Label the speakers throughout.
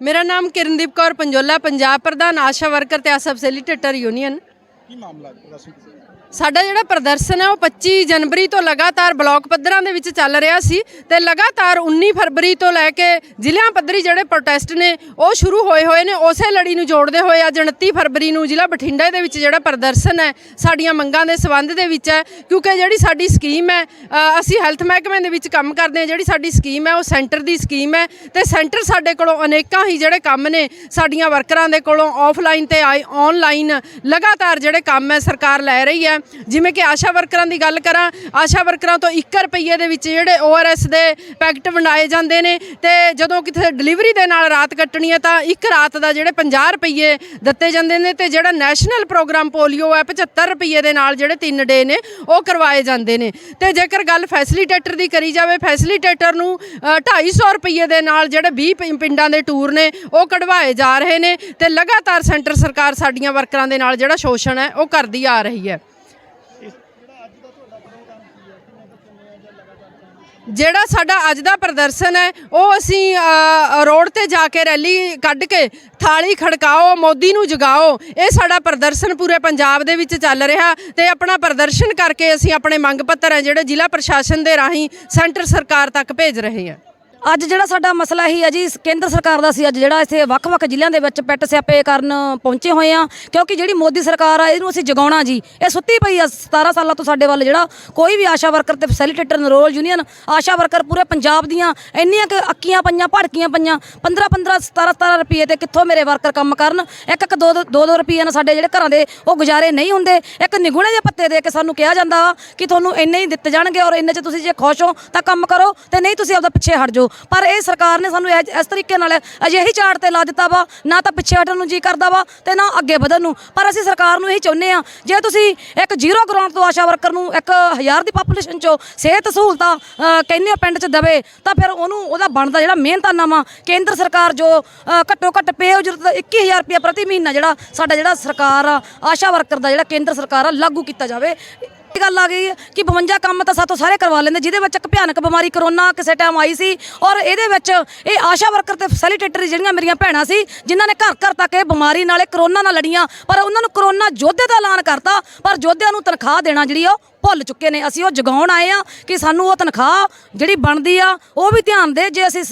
Speaker 1: ਮੇਰਾ ਨਾਮ ਕਿਰਨਦੀਪ ਕੌਰ ਪੰਜੋਲਾ ਪੰਜਾਬ ਪ੍ਰਧਾਨ ਆਸ਼ਾ ਵਰਕਰ ਤੇ ਆਸਾ ਫੈਸਿਲੀਟੇਟਰ ਯੂਨੀਅਨ
Speaker 2: ਕੀ ਮਾਮਲਾ ਦੱਸੋ
Speaker 1: ਸਾਡਾ ਜਿਹੜਾ ਪ੍ਰਦਰਸ਼ਨ ਹੈ ਉਹ 25 ਜਨਵਰੀ ਤੋਂ ਲਗਾਤਾਰ ਬਲਾਕ ਪੱਧਰਾਂ ਦੇ ਵਿੱਚ ਚੱਲ ਰਿਹਾ ਸੀ ਤੇ ਲਗਾਤਾਰ 19 ਫਰਵਰੀ ਤੋਂ ਲੈ ਕੇ ਜ਼ਿਲ੍ਹਾ ਪੱਧਰੀ ਜਿਹੜੇ ਪ੍ਰੋਟੈਸਟ ਨੇ, ਉਹ ਸ਼ੁਰੂ ਹੋਏ ਹੋਏ ਨੇ। ਉਸੇ ਲੜੀ ਨੂੰ ਜੋੜਦੇ ਹੋਏ ਅੱਜ 29 ਫਰਵਰੀ ਨੂੰ ਜ਼ਿਲ੍ਹਾ ਬਠਿੰਡਾ ਦੇ ਵਿੱਚ ਜਿਹੜਾ ਪ੍ਰਦਰਸ਼ਨ ਹੈ, ਸਾਡੀਆਂ ਮੰਗਾਂ ਦੇ ਸਬੰਧ ਦੇ ਵਿੱਚ ਹੈ। ਕਿਉਂਕਿ ਜਿਹੜੀ ਸਾਡੀ ਸਕੀਮ ਹੈ ਅਸੀਂ ਹੈਲਥ ਮਹਿਕਮੇ ਦੇ ਵਿੱਚ ਕੰਮ ਕਰਦੇ ਹਾਂ। ਜਿਹੜੀ ਸਾਡੀ ਸਕੀਮ ਹੈ, ਉਹ ਸੈਂਟਰ ਦੀ ਸਕੀਮ ਹੈ। ਤੇ ਸੈਂਟਰ ਸਾਡੇ ਕੋਲੋਂ ਅਨੇਕਾਂ ਹੀ ਜਿਹੜੇ ਕੰਮ ਨੇ, ਸਾਡੀਆਂ ਵਰਕਰਾਂ ਦੇ ਕੋਲੋਂ ਆਫਲਾਈਨ ਤੇ ਆਨਲਾਈਨ ਲਗਾਤਾਰ ਜਿਹੜੇ ਕੰਮ ਹੈ ਸਰਕਾਰ ਲੈ ਰਹੀ ਹੈ। ਜਿਵੇਂ ਕਿ ਆਸ਼ਾ ਵਰਕਰਾਂ ਦੀ ਗੱਲ ਕਰਾਂ ਆਸ਼ਾ ਵਰਕਰਾਂ ਤੋਂ 1 ਰੁਪਏ ਦੇ ਵਿੱਚ ਜਿਹੜੇ ਓਆਰਐਸ ਦੇ ਪੈਕਟ ਵੰਡਾਏ ਜਾਂਦੇ ਨੇ ਤੇ ਜਦੋਂ ਕਿਤੇ ਡਿਲੀਵਰੀ ਦੇ ਨਾਲ ਰਾਤ ਕੱਟਣੀ ਹੈ ਤਾਂ ਇੱਕ ਰਾਤ ਦਾ ਜਿਹੜੇ 50 ਰੁਪਏ ਦਿੱਤੇ ਜਾਂਦੇ ਨੇ ਤੇ ਜਿਹੜਾ ਨੈਸ਼ਨਲ ਪ੍ਰੋਗਰਾਮ ਪੋਲੀਓ ਹੈ 75 ਰੁਪਏ ਦੇ ਨਾਲ ਜਿਹੜੇ 3 ਡੇ ਨੇ ਉਹ ਕਰਵਾਏ ਜਾਂਦੇ ਨੇ। ਤੇ ਜੇਕਰ ਗੱਲ ਫੈਸਿਲੀਟੇਟਰ ਦੀ ਕਰੀ ਜਾਵੇ ਫੈਸਿਲੀਟੇਟਰ ਨੂੰ ਅ, 250 ਰੁਪਏ ਦੇ ਨਾਲ ਜਿਹੜੇ 20 ਪਿੰ- ਪਿੰਡਾਂ ਦੇ ਟੂਰ ਨੇ ਉਹ ਕਢਵਾਏ ਜਾ ਰਹੇ ਨੇ ਤੇ ਲਗਾਤਾਰ ਸੈਂਟਰ ਸਰਕਾਰ ਸਾਡੀਆਂ ਵਰਕਰਾਂ ਦੇ ਨਾਲ ਜਿਹੜਾ ਸ਼ੋਸ਼ਣ ਹੈ ਉਹ ਕਰਦੀ ਆ ਰਹੀ ਹੈ। ਜਿਹੜਾ ਸਾਡਾ ਅੱਜ ਦਾ ਪ੍ਰਦਰਸ਼ਨ ਹੈ, ਉਹ ਅਸੀਂ ਰੋਡ ਤੇ ਜਾ ਕੇ ਰੈਲੀ ਕੱਢ ਕੇ ਥਾਲੀ ਖੜਕਾਓ, ਮੋਦੀ ਨੂੰ ਜਗਾਓ, ਇਹ ਸਾਡਾ ਪ੍ਰਦਰਸ਼ਨ ਪੂਰੇ ਪੰਜਾਬ ਦੇ ਵਿੱਚ ਚੱਲ ਰਿਹਾ ਤੇ ਆਪਣਾ ਪ੍ਰਦਰਸ਼ਨ ਕਰਕੇ ਅਸੀਂ ਆਪਣੇ ਮੰਗ ਪੱਤਰ ਹੈ, ਜਿਹੜੇ ਜ਼ਿਲ੍ਹਾ ਪ੍ਰਸ਼ਾਸਨ ਦੇ ਰਾਹੀਂ ਸੈਂਟਰ ਸਰਕਾਰ ਤੱਕ ਭੇਜ ਰਹੇ ਹਾਂ।
Speaker 3: ਅੱਜ ਜਿਹੜਾ ਸਾਡਾ ਮਸਲਾ ਹੀ ਹੈ ਜੀ ਕੇਂਦਰ ਸਰਕਾਰ ਦਾ ਸੀ ਅੱਜ ਜਿਹੜਾ ਇੱਥੇ ਵੱਖ-ਵੱਖ ਜ਼ਿਲ੍ਹਿਆਂ ਦੇ ਵਿੱਚ ਪੈਟ ਸਿਆਪੇ ਕਰਨ ਪਹੁੰਚੇ ਹੋਏ ਆ ਕਿਉਂਕਿ ਜਿਹੜੀ ਮੋਦੀ ਸਰਕਾਰ ਆ, ਇਹਨੂੰ ਅਸੀਂ ਜਗਾਉਣਾ ਜੀ। ਇਹ ਸੁੱਤੀ ਪਈ ਆ 17 ਸਾਲਾਂ ਤੋਂ ਸਾਡੇ ਵੱਲ ਜਿਹੜਾ ਕੋਈ ਵੀ ਆਸ਼ਾ ਵਰਕਰ ਤੇ ਫੈਸਿਲੀਟੇਟਰ ਨਰੋਲ ਯੂਨੀਅਨ ਆਸ਼ਾ ਵਰਕਰ ਪੂਰੇ ਪੰਜਾਬ ਦੀਆਂ ਇੰਨੀਆਂ ਕਿ ਅੱਕੀਆਂ ਪਈਆਂ, ਭੜਕੀਆਂ ਪਈਆਂ 15 15 17 17 ਰੁਪਏ ਤੇ ਕਿੱਥੋਂ ਮੇਰੇ ਵਰਕਰ ਕੰਮ ਕਰਨ? ਇੱਕ ਇੱਕ ਦੋ ਦੋ ਦੋ ਰੁਪਏ ਨਾਲ ਸਾਡੇ ਜਿਹੜੇ ਘਰਾਂ ਦੇ ਉਹ ਗੁਜ਼ਾਰੇ ਨਹੀਂ ਹੁੰਦੇ। ਇੱਕ ਨਿਗੁਣੇ ਜਿਹੇ ਪੱਤੇ ਦੇ ਕੇ ਸਾਨੂੰ ਕਿਹਾ ਜਾਂਦਾ ਵਾ ਕਿ ਤੁਹਾਨੂੰ ਇੰਨੇ ਹੀ ਦਿੱਤੇ ਜਾਣਗੇ ਔਰ ਇੰਨੇ 'ਚ ਤੁਸੀਂ ਜੇ ਖੁਸ਼ ਹੋ ਤਾਂ ਕੰਮ ਕਰੋ ਤੇ ਨਹੀਂ ਤੁਸੀਂ ਆਪਦਾ ਪਿੱਛੇ ਹਟ ਜਾਓ। ਪਰ ਇਹ ਸਰਕਾਰ ਨੇ ਸਾਨੂੰ ਇਹ- ਇਸ ਤਰੀਕੇ ਨਾਲ ਅਜਿਹੀ ਝਾੜ ਤੇ ਲਾ ਦਿੱਤਾ ਵਾ। ਨਾ ਤਾਂ ਪਿੱਛੇ ਹਟਣ ਨੂੰ ਜੀ ਕਰਦਾ ਵਾ ਤੇ ਨਾ ਅੱਗੇ ਵਧਣ ਨੂੰ। ਪਰ ਅਸੀਂ ਸਰਕਾਰ ਨੂੰ ਇਹੀ ਚਾਹੁੰਦੇ ਆ ਜੇ ਤੁਸੀਂ ਇੱਕ ਜ਼ੀਰੋ ਗਰਾਊਂਡ ਤੋਂ ਆਸ਼ਾ ਵਰਕਰ ਨੂੰ ਇੱਕ ਹਜ਼ਾਰ ਦੀ ਪਾਪੂਲੇਸ਼ਨ ਚੋਂ ਸਿਹਤ ਸਹੂਲਤਾਂ ਅ, ਕਹਿੰਦੇ ਹੋ ਪਿੰਡ 'ਚ ਦਵੇ ਤਾਂ ਫਿਰ ਉਹਨੂੰ ਉਹਦਾ ਬਣਦਾ ਜਿਹੜਾ ਮਿਹਨਤਾਨਾ ਕੇਂਦਰ ਸਰਕਾਰ ਜੋ ਅ, ਘੱਟੋ ਘੱਟ ਪੇ ਉਜਰਤ 21000 ਰੁਪਏ ਪ੍ਰਤੀ ਮਹੀਨਾ ਜਿਹੜਾ ਸਾਡਾ ਜਿਹੜਾ ਸਰਕਾਰ ਆ ਆਸ਼ਾ ਵਰਕਰ ਦਾ ਜਿਹੜਾ ਕੇਂਦਰ ਸਰਕਾਰ ਆ ਲਾਗੂ ਕੀਤਾ ਜਾਵੇ। ਇਹ ਗੱਲ ਆ ਗਈ ਹੈ ਕਿ 52 ਕੰਮ ਤਾਂ ਸਾਤੋਂ ਸਾਰੇ ਕਰਵਾ ਲੈਂਦੇ, ਜਿਹਦੇ ਵਿੱਚ ਇੱਕ ਭਿਆਨਕ ਬਿਮਾਰੀ ਕਰੋਨਾ ਕਿਸੇ ਟਾਈਮ ਆਈ ਸੀ ਔਰ ਇਹਦੇ ਵਿੱਚ ਇਹ ਆਸ਼ਾ ਵਰਕਰ ਤੇ ਫੈਸਿਲੀਟੇਟਰ ਜਿਹੜੀਆਂ ਮੇਰੀਆਂ ਭੈਣਾਂ ਸੀ, ਜਿਨ੍ਹਾਂ ਨੇ ਘਰ ਘਰ ਤੱਕ ਇਹ ਬਿਮਾਰੀ ਨਾਲੇ ਕਰੋਨਾ ਨਾਲ ਲੜੀਆਂ, ਪਰ ਉਹਨਾਂ ਨੂੰ ਕਰੋਨਾ ਯੋਧੇ ਦਾ ਐਲਾਨ ਕਰਤਾ, ਪਰ ਯੋਧਿਆਂ ਨੂੰ ਤਨਖਾਹ ਦੇਣਾ ਜਿਹੜੀ ਉਹ ਭੁੱਲ ਚੁੱਕੇ ਨੇ। ਅਸੀਂ ਉਹ ਜਗਾਉਣ ਆਏ ਆ ਕਿ ਸਾਨੂੰ ਉਹ ਤਨਖਾਹ ਜਿਹੜੀ ਬਣਦੀ ਆ ਉਹ ਵੀ ਧਿਆਨ ਦੇ ਜੇ ਅਸੀਂ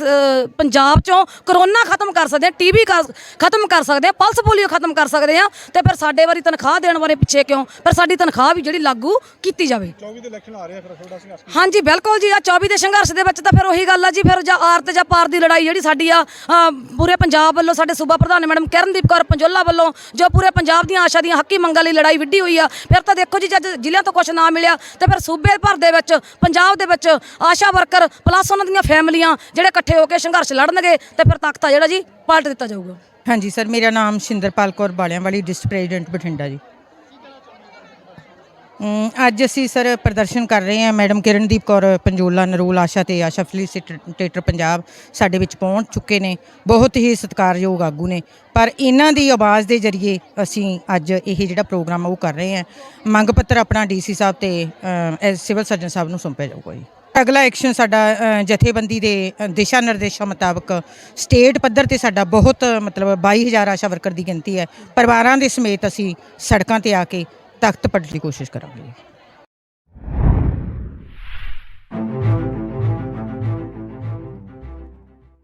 Speaker 3: ਪੰਜਾਬ ਚੋਂ ਕਰੋਨਾ ਖਤਮ ਕਰ ਸਕਦੇ ਆ ਟੀਬੀ ਖਤਮ ਕਰ ਸਕਦੇ ਆ ਪਲਸ ਪੋਲੀਓ ਖਤਮ ਕਰ ਸਕਦੇ ਆ ਤੇ ਫਿਰ ਸਾਡੇ ਵਾਰੀ ਤਨਖਾਹ ਦੇਣ ਬਾਰੇ ਪਿੱਛੇ ਕਿਉਂ? ਫਿਰ ਸਾਡੀ ਤਨਖਾਹ ਵੀ ਜਿਹੜੀ ਲਾਗੂ ਕੀਤੀ ਜਾਵੇ।
Speaker 2: 24 ਦੇ ਇਲੈਕਸ਼ਨ ਆ ਰਹੇ ਆ ਫਿਰ ਥੋੜਾ ਸੰਘਰਸ਼
Speaker 3: ਹਾਂਜੀ ਬਿਲਕੁਲ ਜੀ ਆ 24 ਦੇ ਸੰਘਰਸ਼ ਦੇ ਵਿੱਚ ਤਾਂ ਫਿਰ ਉਹੀ ਗੱਲ ਆ ਜੀ ਫਿਰ ਜਾਂ ਆਰ ਤੇ ਜਾਂ ਪਾਰ ਦੀ ਲੜਾਈ ਜਿਹੜੀ ਸਾਡੀ ਆ ਅ, ਪੂਰੇ ਪੰਜਾਬ ਵੱਲੋਂ ਸਾਡੇ ਸੂਬਾ ਪ੍ਰਧਾਨ ਮੈਡਮ ਕਿਰਨਦੀਪ ਕੌਰ ਪੰਜੋਲਾ ਵੱਲੋਂ ਜੋ ਪੂਰੇ ਪੰਜਾਬ ਦੀਆਂ ਆਸ਼ਾ ਦੀਆਂ ਹੱਕੀ ਮੰਗਾਂ ਲਈ ਲੜਾਈ ਵਿੱਢੀ ਹੋਈ ਆ ਫਿਰ ਤਾਂ ਦੇਖੋ ਜੀ ਜਦ ਜ਼ਿਲ੍ਹਿਆਂ ਤੋਂ ਕੁਝ ਨਾ ਮਿਲਿਆ ਮਿਲਿਆ ਤੇ ਫਿਰ ਸੂਬੇ ਭਰ ਦੇ ਵਿੱਚ, ਪੰਜਾਬ ਦੇ ਵਿੱਚ ਆਸ਼ਾ ਵਰਕਰ ਪਲੱਸ ਉਹਨਾਂ ਦੀਆਂ ਫੈਮਲੀਆਂ ਜਿਹੜੇ ਇਕੱਠੇ ਹੋ ਕੇ ਸੰਘਰਸ਼ ਲੜਨਗੇ ਤੇ ਫਿਰ ਤਖਤ ਆ ਜਿਹੜਾ ਜੀ, ਪਾਲਟ ਦਿੱਤਾ ਜਾਊਗਾ।
Speaker 4: ਹਾਂਜੀ ਸਰ, ਮੇਰਾ ਨਾਮ ਸ਼ਿੰਦਰਪਾਲ ਕੌਰ ਬਾਲਿਆਂ ਵਾਲੀ ਡਿਸਟ੍ਰਿਕਟ ਪ੍ਰੈਜ਼ੀਡੈਂਟ ਬਠਿੰਡਾ ਜੀ। ਅੱਜ ਅਸੀਂ ਸਰ ਪ੍ਰਦਰਸ਼ਨ ਕਰ ਰਹੇ ਹਾਂ ਮੈਡਮ ਕਿਰਨਦੀਪ ਕੌਰ ਪੰਜੋਲਾ ਨਰੂਲ ਆਸ਼ਾ ਤੇ ਆਸ਼ਾ ਫੈਸਿਲੀਟੇਟਰ ਪੰਜਾਬ ਸਾਡੇ ਵਿੱਚ ਪਹੁੰਚ ਚੁੱਕੇ ਨੇ ਬਹੁਤ ਹੀ ਸਤਿਕਾਰਯੋਗ ਆਗੂ ਨੇ ਪਰ ਇਹਨਾਂ ਦੀ ਆਵਾਜ਼ ਦੇ ਜ਼ਰੀਏ ਅਸੀਂ ਅੱਜ ਇਹ ਜਿਹੜਾ ਪ੍ਰੋਗਰਾਮ ਉਹ ਕਰ ਰਹੇ ਹਾਂ। ਮੰਗ ਪੱਤਰ ਆਪਣਾ ਡੀਸੀ ਸਾਹਿਬ ਤੇ ਅ, ਸਿਵਲ ਸਰਜਨ ਸਾਹਿਬ ਨੂੰ ਸੌਂਪਿਆ ਜਾਊਗਾ ਜੀ। ਅਗਲਾ ਐਕਸ਼ਨ ਸਾਡਾ ਜਥੇਬੰਦੀ ਦੇ ਦਿਸ਼ਾ ਨਿਰਦੇਸ਼ਾਂ ਮੁਤਾਬਕ ਸਟੇਟ ਪੱਧਰ ਤੇ ਸਾਡਾ ਬਹੁਤ ਮਤਲਬ 22000 ਆਸ਼ਾ ਵਰਕਰ ਦੀ ਗਿਣਤੀ ਹੈ। ਪਰਿਵਾਰਾਂ ਦੇ ਸਮੇਤ ਅਸੀਂ ਸੜਕਾਂ ਤੇ ਆ ਕੇ ਤਖਤ ਪੱਟਣ ਦੀ ਕੋਸ਼ਿਸ਼ ਕਰਾਂਗੇ।